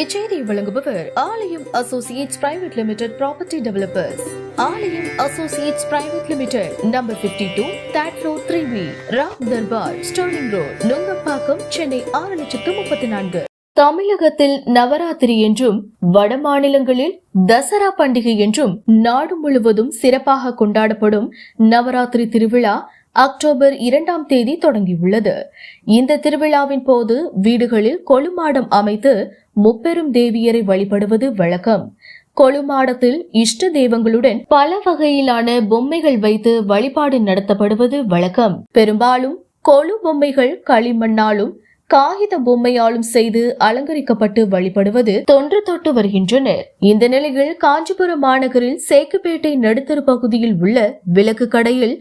இச்செய்தி வழங்குபவர் Aalayam associates private limited property developers. Aalayam associates private limited number 52 two that road three B Ram Darbar Sterling road Nungambakkam Chennai ஆறு லட்சத்து முப்பத்தி நான்கு. தமிழகத்தில் நவராத்திரி என்றும் வட மாநிலங்களில் தசரா பண்டிகை என்றும் நாடு முழுவதும் சிறப்பாக கொண்டாடப்படும் நவராத்திரி திருவிழா அக்டோபர் இரண்டாம் தேதி தொடங்கியுள்ளது. இந்த திருவிழாவின் போது வீடுகளில் கொழுமாடம் அமைத்து முப்பெரும் தேவியரை வழிபடுவது வழக்கம். கொழுமாடத்தில் இஷ்ட தெய்வங்களுடன் பல வகையிலான பொம்மைகள் வைத்து வழிபாடு நடத்தப்படுவது வழக்கம். பெரும்பாலும் கொழு பொம்மைகள் களிமண்ணாலும் காகித பொம்மையாலும் செய்து அலங்கரிக்கப்பட்டு வழிபடுவது தொன்று தொட்டு வருகின்றனர். இந்த நிலையில் காஞ்சிபுரம் மாநகரில் சேக்குப்பேட்டை நடுத்தர பகுதியில் உள்ள விளக்கு கடையில்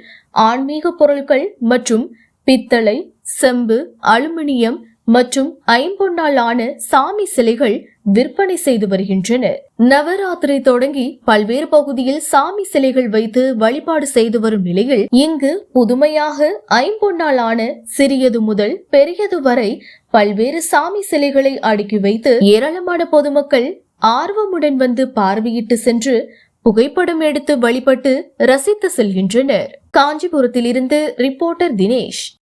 ஆன்மீக பொருட்கள் மற்றும் பித்தளை செம்பு அலுமினியம் மற்றும் ஐம்பொன்னால் ஆன சாமி சிலைகள் விற்பனை செய்து வருகின்றனர் நவராத்திரி தொடங்கி பல்வேறு பகுதியில் சாமி சிலைகள் வைத்து வழிபாடு செய்து வரும் நிலையில் இங்கு புதுமையாக ஐம்பொன்னால் ஆன சிறியது முதல் பெரியது வரை பல்வேறு சாமி சிலைகளை அடுக்கி வைத்து ஏராளமான பொதுமக்கள் ஆர்வமுடன் வந்து பார்வையிட்டு சென்று புகைப்படம் எடுத்து வழிபட்டு ரசித்து செல்கின்றனர். காஞ்சிபுரத்திலிருந்து ரிப்போர்ட்டர் தினேஷ்.